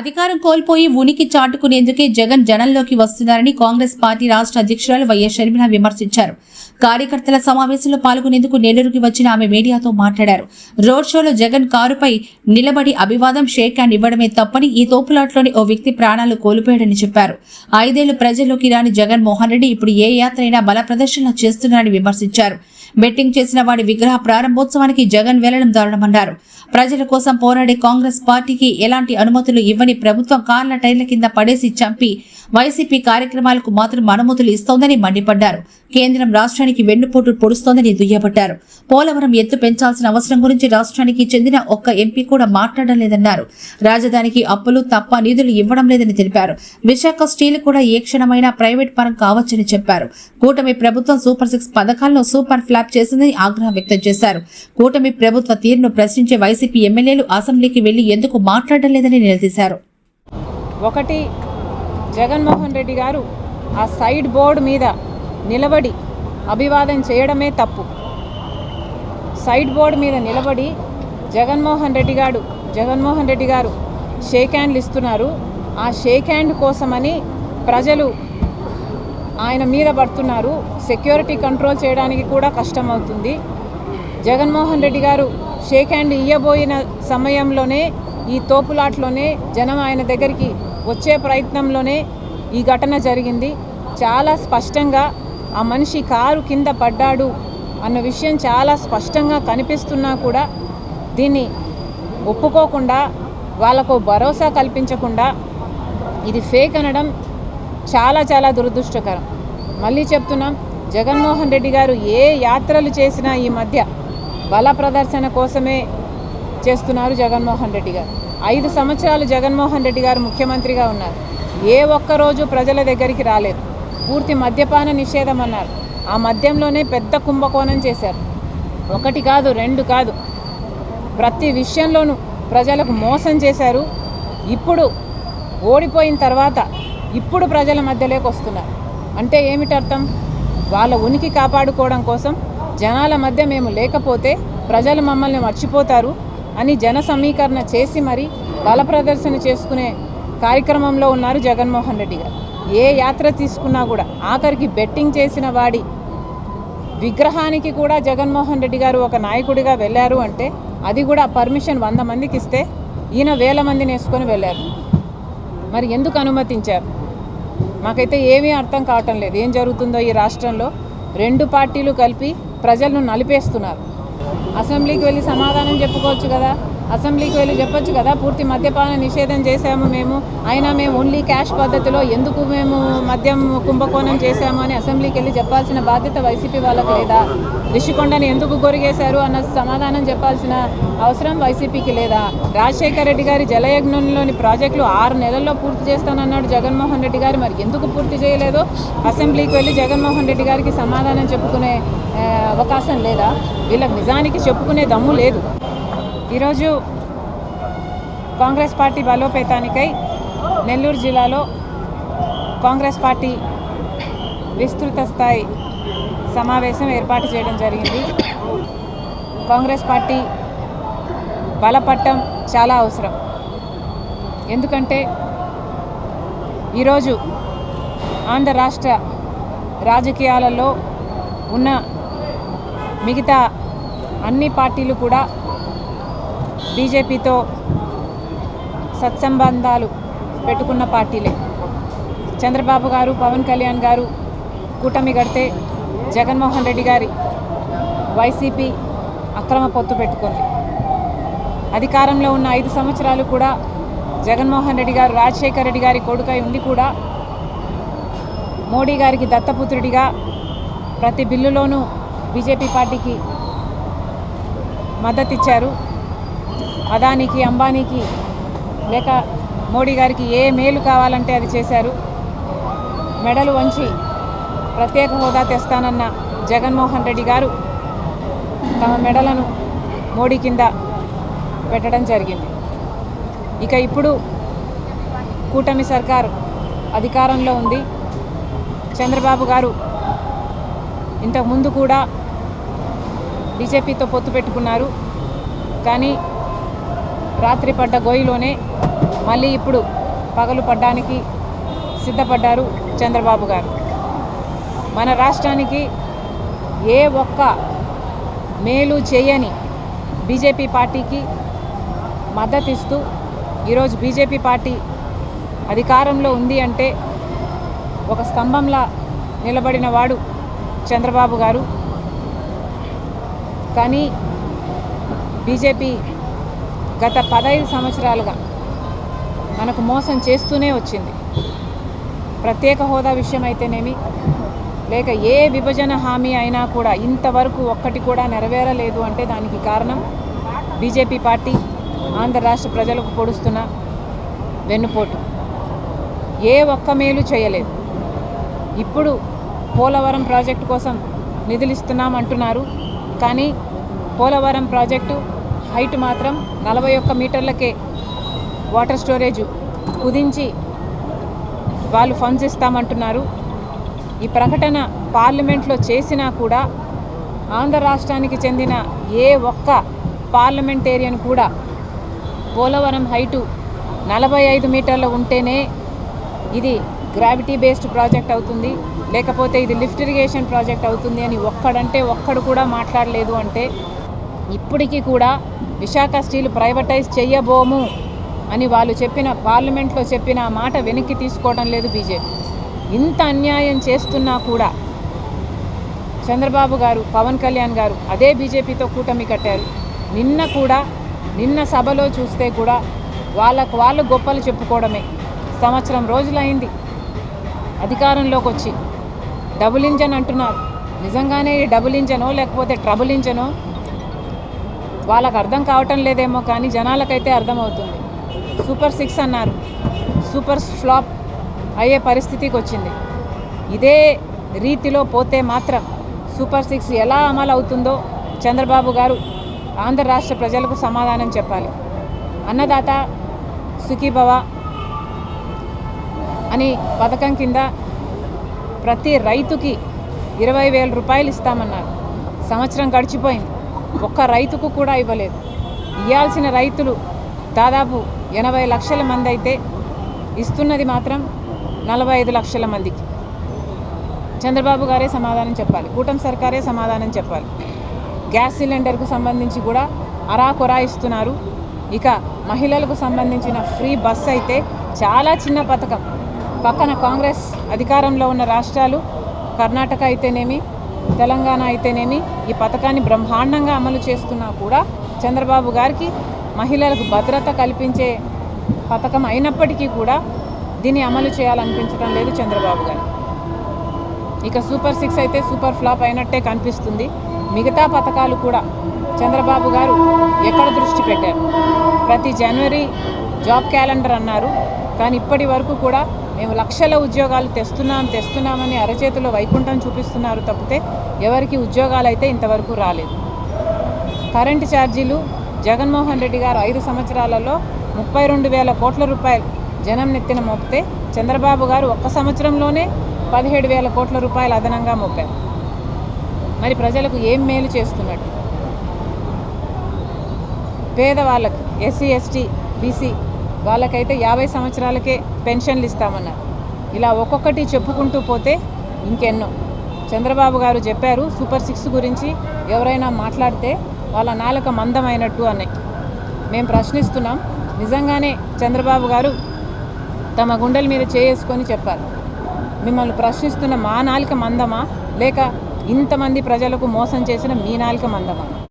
అధికారం కోల్పోయి ఉనికి చాటుకునేందుకే జగన్ జనంలోకి వస్తున్నారని కాంగ్రెస్ పార్టీ రాష్ట్ర అధ్యక్షురాలు వైఎస్ షర్మిల విమర్శించారు. కార్యకర్తల సమావేశంలో పాల్గొనేందుకు నెల్లూరుకి వచ్చిన ఆమె మీడియాతో మాట్లాడారు. రోడ్ షోలో జగన్ కారుపై నిలబడి అభివాదం షేక్ హ్యాండ్ ఇవ్వడమే తప్పని ఈ తోపులాట్లోని ఓ వ్యక్తి ప్రాణాలు కోల్పోయాడని చెప్పారు. ఐదేళ్ళు ప్రజల్లోకి రాని జగన్ మోహన్ రెడ్డి ఇప్పుడు ఏ యాత్ర అయినా బల ప్రదర్శన చేస్తున్నారని విమర్శించారు. బెట్టింగ్ చేసిన వాడి విగ్రహ ప్రారంభోత్సవానికి జగన్ వెళ్ళడం దారుణమన్నారు. ప్రజల కోసం పోరాడే కాంగ్రెస్ పార్టీకి ఎలాంటి అనుమతులు ఇవ్వని ప్రభుత్వం కార్ల టైర్ల కింద పడేసి చంపి వైసీపీ కార్యక్రమాలకు మాత్రం అనుమతులు ఇస్తోందని మండిపడ్డారు. కేంద్రం రాష్ట్రానికి వెన్నుపోటు పొడుస్తోందని దుయ్యబట్టారు. పోలవరం ఎత్తు పెంచాల్సిన అవసరం గురించి రాష్ట్రానికి చెందిన ఒక్క ఎంపీ కూడా మాట్లాడడం లేదన్నారు. రాజధానికి అప్పులు తప్ప నిధులు ఇవ్వడం లేదని తెలిపారు. విశాఖ స్టీల్ కూడా ఏ క్షణమైనా ప్రైవేట్ పరం కావచ్చని చెప్పారు. కూటమి ప్రభుత్వం సూపర్ సిక్స్ పథకాల్లో సూపర్ ఫ్లాప్ చేసిందని ఆగ్రహం వ్యక్తం చేశారు. కూటమి ప్రభుత్వ తీరును ప్రశ్నించే వైసీపీ ఎమ్మెల్యేలు అసెంబ్లీకి వెళ్ళి ఎందుకు మాట్లాడడం లేదని నిలదీశారు. ఒకటి జగన్మోహన్ రెడ్డి గారు ఆ సైడ్ బోర్డు మీద నిలబడి అభివాదం చేయడమే తప్పు. సైడ్ బోర్డు మీద నిలబడి జగన్మోహన్ రెడ్డి గారు జగన్మోహన్ రెడ్డి గారు షేక్ హ్యాండ్లు ఇస్తున్నారు. ఆ షేక్ హ్యాండ్ కోసమని ప్రజలు ఆయన మీద పడుతున్నారు. సెక్యూరిటీ కంట్రోల్ చేయడానికి కూడా కష్టమవుతుంది జగన్మోహన్ రెడ్డి గారు షేక్ హ్యాండ్ ఇయ్యబోయిన సమయంలోనే ఈ తోపులాట్లోనే జనం ఆయన దగ్గరికి వచ్చే ప్రయత్నంలోనే ఈ ఘటన జరిగింది. చాలా స్పష్టంగా ఆ మనిషి కారు కింద పడ్డాడు అన్న విషయం చాలా స్పష్టంగా కనిపిస్తున్నా కూడా దీన్ని ఒప్పుకోకుండా వాళ్ళకు భరోసా కల్పించకుండా ఇది ఫేక్ అనడం చాలా చాలా దురదృష్టకరం. మళ్ళీ చెప్తున్నాం జగన్మోహన్ రెడ్డి గారు ఏ యాత్రలు చేసినా ఈ మధ్య బల ప్రదర్శన కోసమే చేస్తున్నారు జగన్మోహన్ రెడ్డి గారు. ఐదు సంవత్సరాలు జగన్మోహన్ రెడ్డి గారు ముఖ్యమంత్రిగా ఉన్నారు. ఏ ఒక్క రోజు ప్రజల దగ్గరికి రాలేదు. పూర్తి మద్యపాన నిషేధం అన్నారు. ఆ మద్యంలోనే పెద్ద కుంభకోణం చేశారు. ఒకటి కాదు రెండు కాదు. ప్రతి విషయంలోనూ ప్రజలకు మోసం చేశారు. ఇప్పుడు ఓడిపోయిన తర్వాత ఇప్పుడు ప్రజల మధ్యలోకి వస్తున్నారు. అంటే ఏమిటి అర్థం? వాళ్ళ ఉనికి కాపాడుకోవడం కోసం జనాల మధ్య మేము లేకపోతే ప్రజలు మమ్మల్ని మర్చిపోతారు అని జన సమీకరణ చేసి మరి బల ప్రదర్శన చేసుకునే కార్యక్రమంలో ఉన్నారు జగన్మోహన్ రెడ్డి గారు. ఏ యాత్ర తీసుకున్నా కూడా ఆఖరికి బెట్టింగ్ చేసిన వాడి విగ్రహానికి కూడా జగన్మోహన్ రెడ్డి గారు ఒక నాయకుడిగా వెళ్ళారు అంటే అది కూడా పర్మిషన్ వంద మందికి ఇస్తే ఈయన వేల మందిని వేసుకొని వెళ్ళారు. మరి ఎందుకు అనుమతించారు? మాకైతే ఏమీ అర్థం కావటం లేదు. ఏం జరుగుతుందో ఈ రాష్ట్రంలో రెండు పార్టీలు కలిపి ప్రజలను నలిపేస్తున్నారు. అసెంబ్లీకి వెళ్ళి సమాధానం చెప్పుకోవచ్చు కదా? అసెంబ్లీకి వెళ్ళి చెప్పొచ్చు కదా పూర్తి మద్యపాన నిషేధం చేశాము మేము. అయినా మేము ఓన్లీ క్యాష్ పద్ధతిలో ఎందుకు మేము మద్యం కుంభకోణం చేశాము అని అసెంబ్లీకి వెళ్ళి చెప్పాల్సిన బాధ్యత వైసీపీ వాళ్ళకు లేదా? రిషికొండని ఎందుకు గొరిగేశారు అన్న సమాధానం చెప్పాల్సిన అవసరం వైసీపీకి లేదా? రాజశేఖర రెడ్డి గారి జలయజ్ఞంలోని ప్రాజెక్టులు ఆరు నెలల్లో పూర్తి చేస్తానన్నాడు జగన్మోహన్ రెడ్డి గారు. మరి ఎందుకు పూర్తి చేయలేదో? అసెంబ్లీకి వెళ్ళి జగన్మోహన్ రెడ్డి గారికి సమాధానం చెప్పుకునే అవకాశం లేదా? వీళ్ళకి నిజానికి చెప్పుకునే దమ్ము లేదు. ఈరోజు కాంగ్రెస్ పార్టీ బలోపేతానికై నెల్లూరు జిల్లాలో కాంగ్రెస్ పార్టీ విస్తృత స్థాయి సమావేశం ఏర్పాటు చేయడం జరిగింది. కాంగ్రెస్ పార్టీ బలపట్టం చాలా అవసరం. ఎందుకంటే ఈరోజు ఆంధ్ర రాష్ట్ర రాజకీయాలలో ఉన్న మిగతా అన్ని పార్టీలు కూడా బీజేపీతో సత్సంబంధాలు పెట్టుకున్న పార్టీలే. చంద్రబాబు గారు పవన్ కళ్యాణ్ గారు కూటమి కడితే జగన్మోహన్ రెడ్డి గారి వైసీపీ అక్రమ పొత్తు పెట్టుకుంది. అధికారంలో ఉన్న ఐదు సంవత్సరాలు కూడా జగన్మోహన్ రెడ్డి గారు రాజశేఖర్ రెడ్డి గారి కొడుకై ఉండి కూడా మోడీ గారికి దత్తపుత్రుడిగా ప్రతి బిల్లులోనూ బీజేపీ పార్టీకి మద్దతిచ్చారు. అదానికి అంబానీకి లేక మోడీ గారికి ఏ మేలు కావాలంటే అది చేశారు. మెడలు వంచి ప్రత్యేక హోదా తెస్తానన్న జగన్మోహన్ రెడ్డి గారు తమ మెడలను మోడీ కింద పెట్టడం జరిగింది. ఇక ఇప్పుడు కూటమి సర్కార్ అధికారంలో ఉంది. చంద్రబాబు గారు ఇంతకుముందు కూడా బీజేపీతో పొత్తు పెట్టుకున్నారు. కానీ రాత్రి పడ్డ గోయిలోనే మళ్ళీ ఇప్పుడు పగలు పడ్డానికి సిద్ధపడ్డారు చంద్రబాబు గారు. మన రాష్ట్రానికి ఏ ఒక్క మేలు చేయని బీజేపీ పార్టీకి మద్దతు ఇస్తూ ఈరోజు బీజేపీ పార్టీ అధికారంలో ఉంది అంటే ఒక స్తంభంలా నిలబడిన వాడు చంద్రబాబు గారు. కానీ బీజేపీ గత పదహైదు సంవత్సరాలుగా మనకు మోసం చేస్తూనే వచ్చింది. ప్రత్యేక హోదా విషయం అయితేనేమి లేక ఏ విభజన హామీ అయినా కూడా ఇంతవరకు ఒక్కటి కూడా నెరవేరలేదు అంటే దానికి కారణం? బీజేపీ పార్టీ ఆంధ్ర రాష్ట్ర ప్రజలకు పొడుస్తున్న వెన్నుపోటు. ఏ ఒక్క మేలు చేయలేదు. ఇప్పుడు పోలవరం ప్రాజెక్టు కోసం నిధులు ఇస్తున్నాం అంటున్నారు కానీ పోలవరం ప్రాజెక్టు హైట్ మాత్రం నలభై ఒక్క మీటర్లకే వాటర్ స్టోరేజ్ కుదించి వాళ్ళు ఫండ్స్ ఇస్తామంటున్నారు. ఈ ప్రకటన పార్లమెంట్లో చేసినా కూడా ఆంధ్ర రాష్ట్రానికి చెందిన ఏ ఒక్క పార్లమెంటేరియన్ కూడా పోలవరం హైటు నలభై ఐదు మీటర్లు ఉంటేనే ఇది గ్రావిటీ బేస్డ్ ప్రాజెక్ట్ అవుతుంది. లేకపోతే ఇది లిఫ్ట్ ఇరిగేషన్ ప్రాజెక్ట్ అవుతుంది అని ఒక్కడంటే ఒక్కడు కూడా మాట్లాడలేదు అంటే ఇప్పటికీ కూడా విశాఖ స్టీల్ ప్రైవేటైజ్ చేయబోము అని వాళ్ళు చెప్పిన పార్లమెంట్లో చెప్పిన ఆ మాట వెనక్కి తీసుకోవడం లేదు బీజేపీ. ఇంత అన్యాయం చేస్తున్నా కూడా చంద్రబాబు గారు పవన్ కళ్యాణ్ గారు అదే బీజేపీతో కూటమి కట్టారు. నిన్న కూడా నిన్న సభలో చూస్తే కూడా వాళ్ళకు వాళ్ళు గొప్పలు చెప్పుకోవడమే. సంవత్సరం రోజులైంది. అధికారంలోకి వచ్చి డబుల్ ఇంజన్ అంటున్నారు. నిజంగానే ఈ డబుల్ ఇంజనో లేకపోతే ట్రబుల్ ఇంజనో? వాళ్ళకు అర్థం కావటం లేదేమో కానీ జనాలకైతే అర్థమవుతుంది. సూపర్ సిక్స్ అన్నారు. సూపర్ ఫ్లాప్ అయ్యే పరిస్థితికి వచ్చింది. ఇదే రీతిలో పోతే మాత్రం సూపర్ సిక్స్ ఎలా అమలు అవుతుందో చంద్రబాబు గారు ఆంధ్ర రాష్ట్ర ప్రజలకు సమాధానం చెప్పాలి. అన్నదాత సుఖీభవ అని పథకం కింద ప్రతి రైతుకి ఇరవై వేల రూపాయలు ఇస్తామన్నారు. సంవత్సరం గడిచిపోయింది. ఒక్క రైతుకు కూడా ఇవ్వలేదు. ఇవ్వాల్సిన రైతులు దాదాపు ఎనభై లక్షల మంది అయితే ఇస్తున్నది మాత్రం నలభై ఐదు లక్షల మందికి. చంద్రబాబు గారే సమాధానం చెప్పాలి. కూటమి సర్కారే సమాధానం చెప్పాలి. గ్యాస్ సిలిండర్కు సంబంధించి కూడా అరాకొరా ఇస్తున్నారు. ఇక మహిళలకు సంబంధించిన ఫ్రీ బస్ అయితే చాలా చిన్న పథకం. పక్కన కాంగ్రెస్ అధికారంలో ఉన్న రాష్ట్రాలు కర్ణాటక అయితేనేమి తెలంగాణ అయితేనేమి ఈ పథకాన్ని బ్రహ్మాండంగా అమలు చేస్తున్నా కూడా చంద్రబాబు గారికి మహిళలకు భద్రత కల్పించే పథకం అయినప్పటికీ కూడా దీన్ని అమలు చేయాలనిపించడం లేదు చంద్రబాబు గారు. ఇక సూపర్ సిక్స్ అయితే సూపర్ ఫ్లాప్ అయినట్టే కనిపిస్తుంది. మిగతా పథకాలు కూడా చంద్రబాబు గారు ఎక్కడ దృష్టి పెట్టారు? ప్రతి జనవరి జాబ్ క్యాలెండర్ అన్నారు. కానీ ఇప్పటి వరకు కూడా మేము లక్షల ఉద్యోగాలు తెస్తున్నాం తెస్తున్నామని అరచేతిలో వైకుంఠం చూపిస్తున్నారు తప్పితే ఎవరికి ఉద్యోగాలు అయితే ఇంతవరకు రాలేదు. కరెంటు ఛార్జీలు జగన్మోహన్ రెడ్డి గారు ఐదు సంవత్సరాలలో ముప్పై రెండు వేల కోట్ల రూపాయలు జనం నెత్తిన మోపితే చంద్రబాబు గారు ఒక్క సంవత్సరంలోనే పదిహేడు వేల కోట్ల రూపాయలు అదనంగా మోపారు. మరి ప్రజలకు ఏం మేలు చేస్తున్నట్టు? పేదవాళ్ళకి ఎస్సీ ఎస్టీ బీసీ వాళ్ళకైతే యాభై సంవత్సరాలకే పెన్షన్లు ఇస్తామన్నారు. ఇలా ఒక్కొక్కటి చెప్పుకుంటూ పోతే ఇంకెన్నో. చంద్రబాబు గారు చెప్పారు సూపర్ సిక్స్ గురించి ఎవరైనా మాట్లాడితే వాళ్ళ నాలుక మందమైనట్టు అని. మేము ప్రశ్నిస్తున్నాం నిజంగానే చంద్రబాబు గారు తమ గుండెల మీద చేసుకొని చెప్పారు. మిమ్మల్ని ప్రశ్నిస్తున్న మా నాలుక మందమా? లేక ఇంతమంది ప్రజలకు మోసం చేసిన మీ నాలుక మందమా?